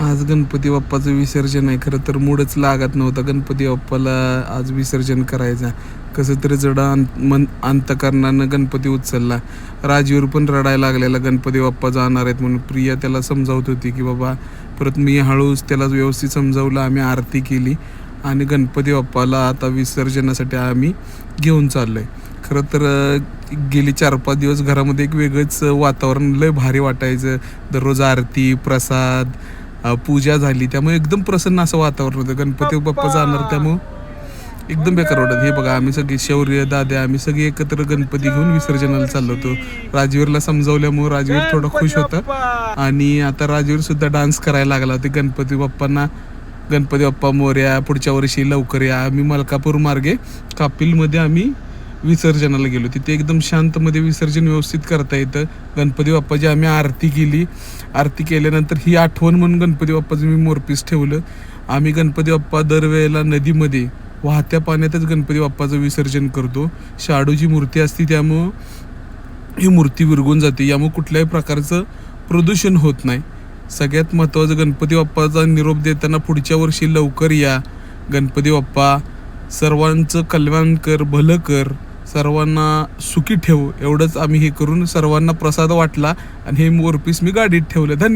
आज गणपती बाप्पाचं विसर्जन आहे. खरं तर मूडच लागत नव्हता गणपती बाप्पाला आज विसर्जन करायचं. कसं तरी जडा मन अंतकरणानं गणपती उचलला. राजीवर पण रडायला लागलेला गणपती बाप्पा जाणार आहेत म्हणून प्रिया त्याला समजावत होती की बाबा परत मी हळूच त्याला व्यवस्थित समजावलं आम्ही आरती केली आणि गणपती बाप्पाला आता विसर्जनासाठी आम्ही घेऊन चाललोय. खरं तर गेली चार पाच दिवस घरामध्ये एक वेगळंच वातावरण लय भारी वाटायचं. दररोज आरती प्रसाद पूजा झाली त्यामुळे एकदम प्रसन्न असं वातावरण होतं. गणपती बाप्पा जाणार त्यामुळं एकदम बेकार वाटत. हे बघा आम्ही सगळे शौर्य दाद्या आम्ही सगळे एकत्र गणपती घेऊन विसर्जनाला चाललो होतो. राजवीरला समजावल्यामुळे राजवीर थोडा खुश होता. आणि आता राजवीर सुद्धा डान्स करायला लागला होता. गणपती बाप्पांना गणपती बाप्पा मोर्या पुढच्या वर्षी लवकर या. आम्ही मलकापूर मार्गे कापिलमध्ये आम्ही विसर्जनाला गेलो तिथे एकदम शांतमध्ये विसर्जन व्यवस्थित करता येतं. गणपती बाप्पाची आम्ही आरती केली. आरती केल्यानंतर ही आठवण म्हणून गणपती बाप्पाचं मी मोरपीस ठेवलं. आम्ही गणपती बाप्पा दरवेळेला नदीमध्ये वाहत्या पाण्यातच गणपती बाप्पाचं विसर्जन करतो. शाडूची मूर्ती असते त्यामुळं ही मूर्ती विरघून जाते. यामुळे कुठल्याही प्रकारचं प्रदूषण होत नाही. सगळ्यात महत्त्वाचं गणपती बाप्पाचा निरोप देताना पुढच्या वर्षी लवकर या. गणपती बाप्पा सर्वांचं कल्याण कर भलं कर. सर्वांना सुखी ठेवू. एवढंच आम्ही हे करून सर्वांना प्रसाद वाटला आणि हे मोरपीस मी गाडीत ठेवलं. धन्यवाद